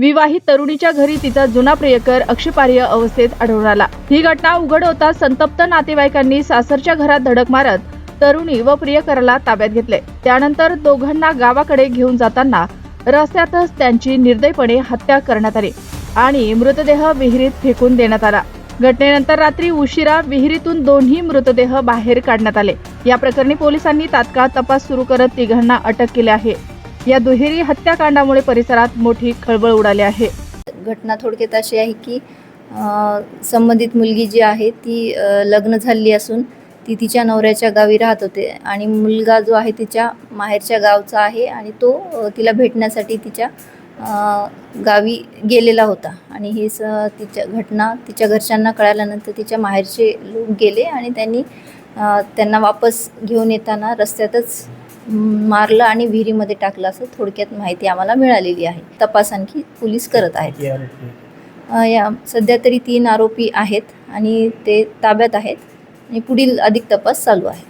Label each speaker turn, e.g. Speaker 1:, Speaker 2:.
Speaker 1: विवाहित तरुणीच्या घरी तिचा जुना प्रियकर अक्षपार्य अवस्थेत आढळून आला. ही घटना उघड होता संतप्त नातेवाईकांनी सासरच्या घरात धडक मारत तरुणी व प्रियकराला ताब्यात घेतले. त्यानंतर दोघांना गावाकडे घेऊन जाताना रस्त्यातच त्यांची निर्दयपणे हत्या करण्यात आली आणि मृतदेह विहिरीत फेकून देण्यात आला. घटनेनंतर रात्री उशिरा विहिरीतून दोन्ही मृतदेह बाहेर काढण्यात आले. या प्रकरणी पोलिसांनी तात्काळ तपास सुरू करत तिघांना अटक केली आहे. या दुहेरी हत्याकांडामुळे परिसरात मोठी खळबळ उडाली आहे.
Speaker 2: घटना थोडक्यात अशी आहे की संबंधित मुलगी जी आहे ती लग्न झालेली असून ती तिच्या नवऱ्याच्या गावी राहत होते आणि मुलगा जो आहे तिच्या माहेरच्या गावचा आहे आणि तो तिला भेटण्यासाठी तिच्या गावी गेलेला होता. आणि ही स तिच्या घटना तिच्या घरच्यांना कळाल्यानंतर तिच्या माहेरचे लोक गेले आणि त्यांनी त्यांना वापस घेऊन येताना रस्त्यातच मारलं आणि विहिरीमध्ये टाकलं असं थोडक्यात माहिती आम्हाला मिळालेली आहे. तपास आणखी पोलीस करत आहेत. या सध्या तरी तीन आरोपी आहेत आणि ते ताब्यात आहेत आणि पुढील अधिक तपास चालू आहे.